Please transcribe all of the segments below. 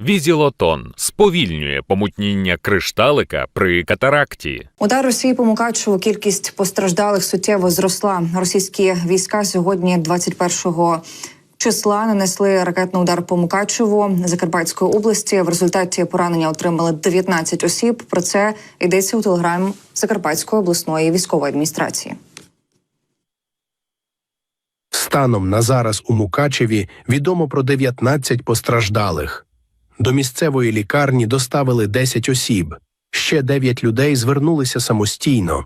Візілотон сповільнює помутніння кришталика при катаракті. Удар Росії по Мукачеву кількість постраждалих суттєво зросла. Російські війська сьогодні, 21 числа, нанесли ракетний удар по Мукачеву Закарпатської області. В результаті поранення отримали 19 осіб. Про це йдеться у телеграмі Закарпатської обласної військової адміністрації. Станом на зараз у Мукачеві відомо про 19 постраждалих. До місцевої лікарні доставили 10 осіб. Ще 9 людей звернулися самостійно.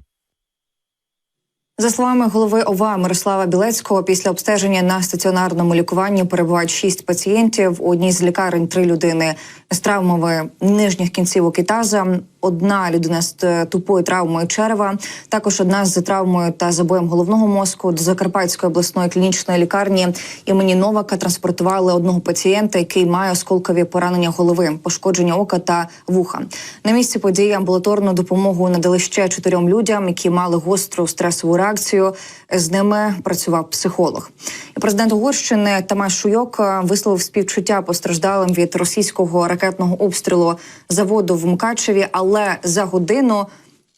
За словами голови ОВА Мирослава Білецького, після обстеження на стаціонарному лікуванні перебувають шість пацієнтів. У одній з лікарень три людини з травмами нижніх кінцівок і таза, одна людина з е, тупою травмою черева, також одна з травмою та забоєм головного мозку. До Закарпатської обласної клінічної лікарні імені Новака транспортували одного пацієнта, який має осколкові поранення голови, пошкодження ока та вуха. На місці події амбулаторну допомогу надали ще чотирьом людям, які мали гостру стресову реакцію. З ними працював психолог. І президент Угорщини Тамаш Шуйок е, висловив співчуття постраждалим від російського ракетного обстрілу заводу в Мкачеві, але за годину.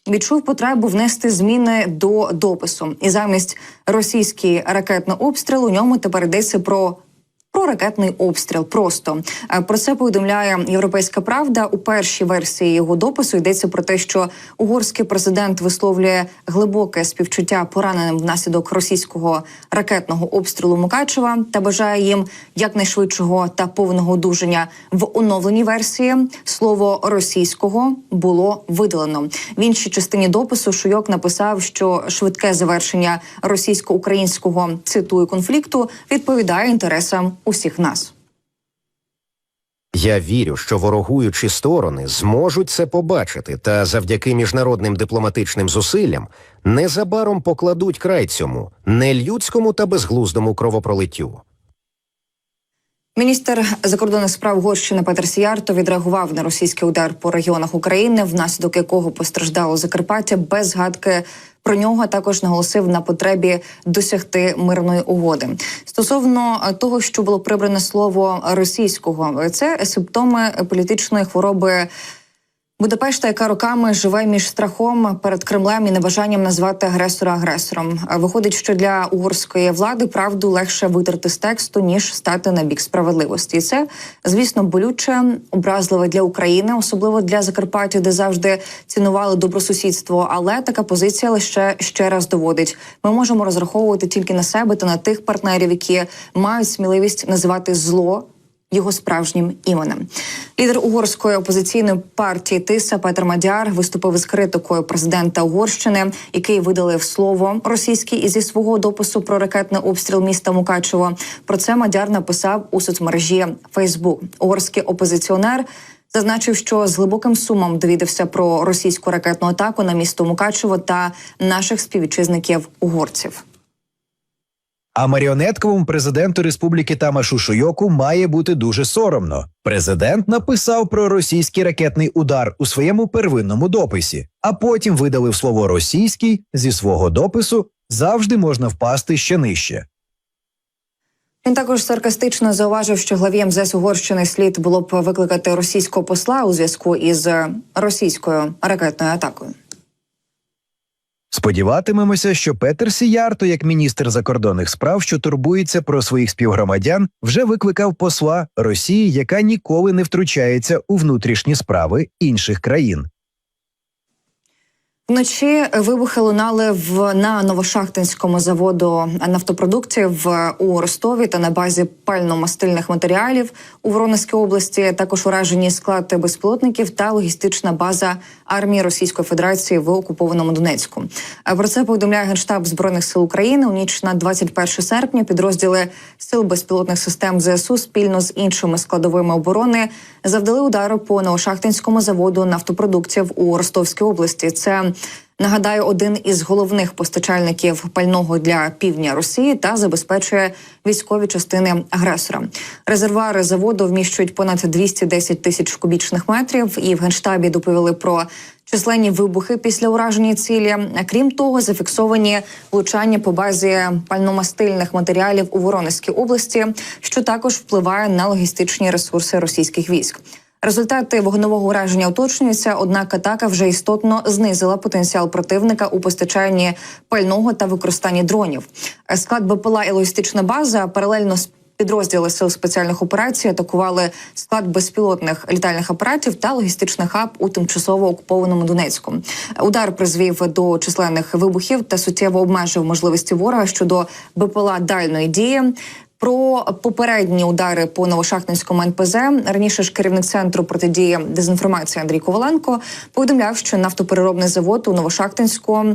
Відчув потребу внести зміни до допису, і замість російський ракетний обстріл у ньому тепер йдеться про ракетний обстріл. Просто Е, про це повідомляє Європейська Правда. У першій версії його допису йдеться про те, що угорський президент висловлює глибоке співчуття пораненим внаслідок російського ракетного обстрілу Мукачева та бажає їм якнайшвидшого та повного одужання. В оновленій версії слово російського було видалено. В іншій частині допису Шуйок написав, що швидке завершення російсько-українського цитую конфлікту відповідає інтересам усіх нас. Я вірю, що ворогуючі сторони зможуть це побачити, та завдяки міжнародним дипломатичним зусиллям незабаром покладуть край цьому нелюдському та безглуздому кровопролиттю. Міністр закордонних справ Угорщини Петер Сіярто відреагував на російський удар по регіонах України, внаслідок якого постраждало Закарпаття без згадки. Про нього також наголосив на потребі досягти мирної угоди стосовно е, того, що було прибране слово російського, це симптоми політичної хвороби. Будапешта, яка роками живе між страхом перед Кремлем і небажанням назвати агресора агресором. Виходить, що для угорської влади правду легше витерти з тексту ніж стати на бік справедливості. І це, звісно, болюче, образливе для України, особливо для Закарпаття, де завжди цінували добросусідство. Але така позиція лише ще раз доводить: ми можемо розраховувати тільки на себе та на тих партнерів, які мають сміливість називати зло його справжнім іменем. Лідер угорської опозиційної партії Тиса Петр Мадяр виступив із критикою президента Угорщини, який видалив слово російське із зі свого допису про ракетний обстріл міста Мукачево. Про це Мадяр написав у соцмережі Фейсбук. Угорський опозиціонер. Зазначив, що з глибоким сумом довідався про російську ракетну атаку на місто Мукачево та наших співвітчизників угорців. А маріонетковому президенту Республіки Тамашу Шуйоку має бути дуже соромно. Президент написав про російський ракетний удар у своєму первинному дописі, а потім видалив слово російський зі свого допису. Завжди можна впасти ще нижче. Він також саркастично зауважив, що главі МЗС Угорщини слід було б викликати російського посла у зв'язку із російською ракетною атакою. Сподіватимемося, що Петер Сіярто, як міністр закордонних справ, що турбується про своїх співгромадян, вже викликав посла Росії, яка ніколи не втручається у внутрішні справи інших країн. Вночі вибухи лунали в на новошахтинському заводу нафтопродуктів у Ростові та на базі пально-мастильних матеріалів у Воронезькій області. Також уражені склад безпілотників та логістична база армії Російської Федерації в окупованому Донецьку. Про це повідомляє генштаб збройних сил України. У ніч на 21 серпня підрозділи сил безпілотних систем ЗСУ спільно з іншими складовими оборони завдали удару по новошахтинському заводу нафтопродуктів у Ростовській області. Це Нагадаю, один із головних постачальників пального для півдня Росії та забезпечує військові частини агресора. Резервуари заводу вміщують понад 210 тисяч кубічних метрів. І в генштабі доповіли про численні вибухи після ураження цілі. Крім того, зафіксовані влучання по базі пальномастильних матеріалів у Воронезькій області, що також впливає на логістичні ресурси російських військ. Результати вогневого ураження уточнюються, однак атака вже істотно знизила потенціал противника у постачанні пального та використанні дронів. Склад БПЛА і логістична база паралельно з підрозділи сил спеціальних операцій атакували склад безпілотних літальних апаратів та логістичний хаб у тимчасово окупованому Донецьку. Удар призвів до численних вибухів та суттєво обмежив можливості ворога щодо БПЛА дальної дії. Про попередні удари по Новошахтинському НПЗ раніше ж керівник центру протидії дезінформації Андрій Коваленко повідомляв, що нафтопереробний завод у Новошахтинську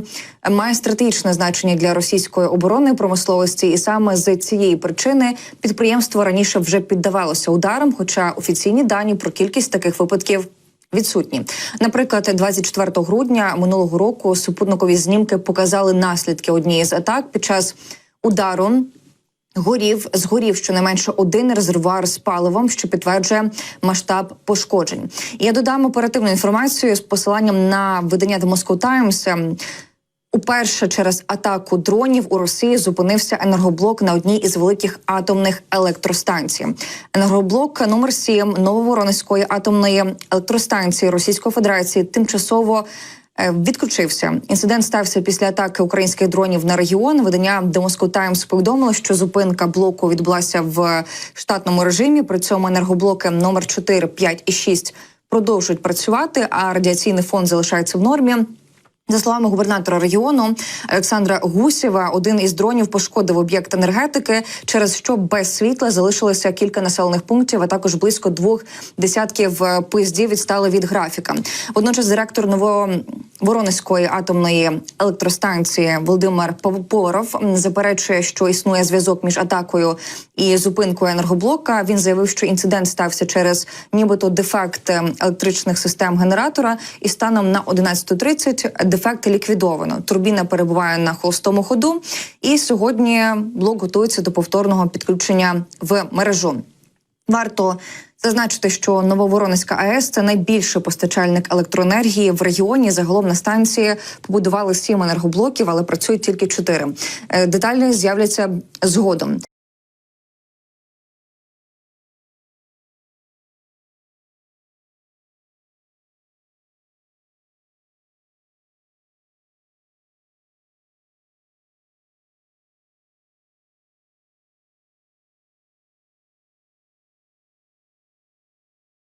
має стратегічне значення для російської оборонної промисловості, і саме з цієї причини підприємство раніше вже піддавалося ударам, хоча офіційні дані про кількість таких випадків. Відсутні, наприклад, 24 грудня минулого року супутникові знімки показали наслідки однієї з атак під час удару горів згорів щонайменше один резервуар з паливом, що підтверджує масштаб пошкоджень. Я додам оперативну інформацію з посиланням на видання The Moscow Times. Уперше через атаку дронів у Росії зупинився енергоблок на одній із великих атомних електростанцій. Енергоблок номер 7 Нововоронезької атомної електростанції Російської Федерації тимчасово відключився. Інцидент стався після атаки українських дронів на регіон. Видання The Moscow Times повідомило, що зупинка блоку відбулася в штатному режимі. При цьому енергоблоки номер 4, 5 і 6 продовжують працювати, а радіаційний фон залишається в нормі. За словами губернатора регіону Олександра Гусєва, один із дронів пошкодив об'єкт енергетики, через що без світла залишилося кілька населених пунктів, а також близько двох десятків е, поїздів відстали від графіка. Водночас директор Нововоронезької атомної електростанції Володимир Поваров м, заперечує, що існує зв'язок між атакою і зупинкою енергоблока. Він заявив, що інцидент стався через нібито дефект е, електричних систем генератора, і станом на 11.30 дефект ліквідовано. Турбіна перебуває на холостому ходу, і сьогодні блок готується до повторного підключення в мережу. Варто зазначити, що Нововоронецька АЕС це найбільший постачальник електроенергії в регіоні. Загалом на станції побудували сім енергоблоків, але працюють тільки чотири. Е, Деталі з'являться згодом.